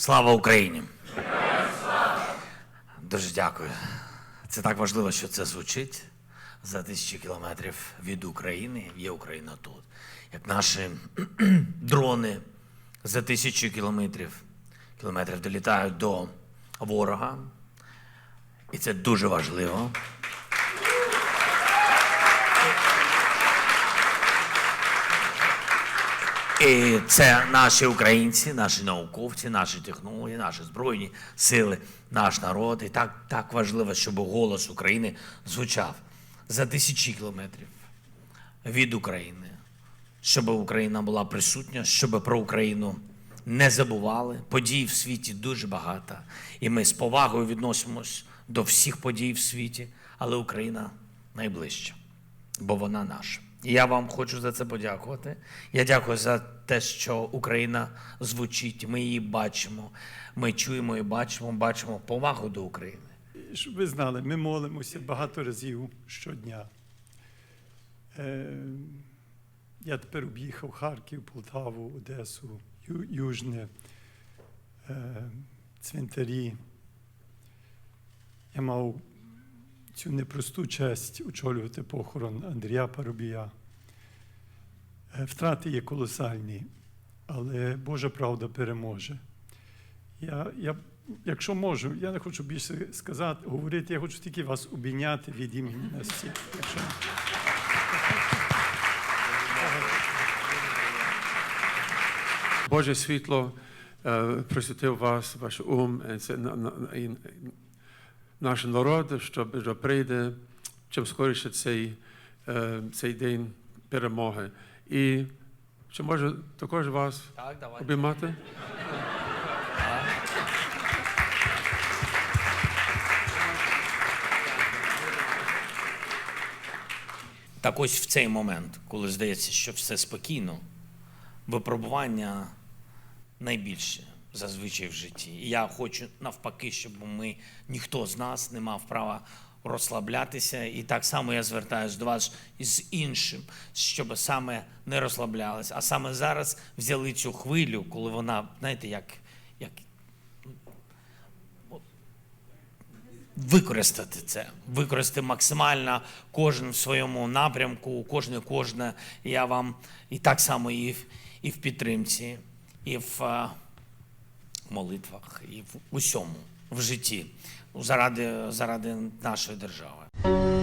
Слава Україні! Дуже дякую. Це так важливо, що це звучить за тисячі кілометрів від України. Є Україна тут. Як наші дрони за тисячі кілометрів, кілометрів долітають до ворога. І це дуже важливо. І це наші українці, наші науковці, наші технології, наші збройні сили, наш народ. І так, так важливо, щоб голос України звучав за тисячі кілометрів від України, щоб Україна була присутня, щоб про Україну не забували. Подій в світі дуже багато. І ми з повагою відносимось до всіх подій в світі, але Україна найближча бо вона наша. Я вам хочу за це подякувати. Я дякую за те, що Україна звучить. Ми її бачимо. Ми чуємо і бачимо, бачимо повагу до України. Щоб ви знали, ми молимося багато разів щодня. Е, я тепер об'їхав Харків, Полтаву, Одесу, Ю- Южне, е, цвинтарі. Я мав цю непросту честь очолювати похорон Андрія Парубія. Е, Втрати є колосальні, але Божа правда переможе. Я, я, якщо можу, я не хочу більше сказати, говорити, я хочу тільки вас обійняти від імені нас. Якщо... Боже світло е, присвятив вас, ваш ум, е, наш народ, щоб, щоб прийде чим скоріше цей, е, цей день перемоги. І чи може також вас Так, давай. обіймати? Так ось в цей момент, коли здається, що все спокійно, випробування найбільше зазвичай в житті. І я хочу навпаки, щоб ми ніхто з нас не мав права розслаблятися. І так само я звертаюся до вас із іншим, щоб саме не розслаблялись, а саме зараз взяли цю хвилю, коли вона, знаєте, як, як використати це, використати максимально кожен в своєму напрямку, кожне кожне. Я вам і так само і в, і в підтримці, і в е, молитвах, і в усьому в житті заради, заради нашої держави.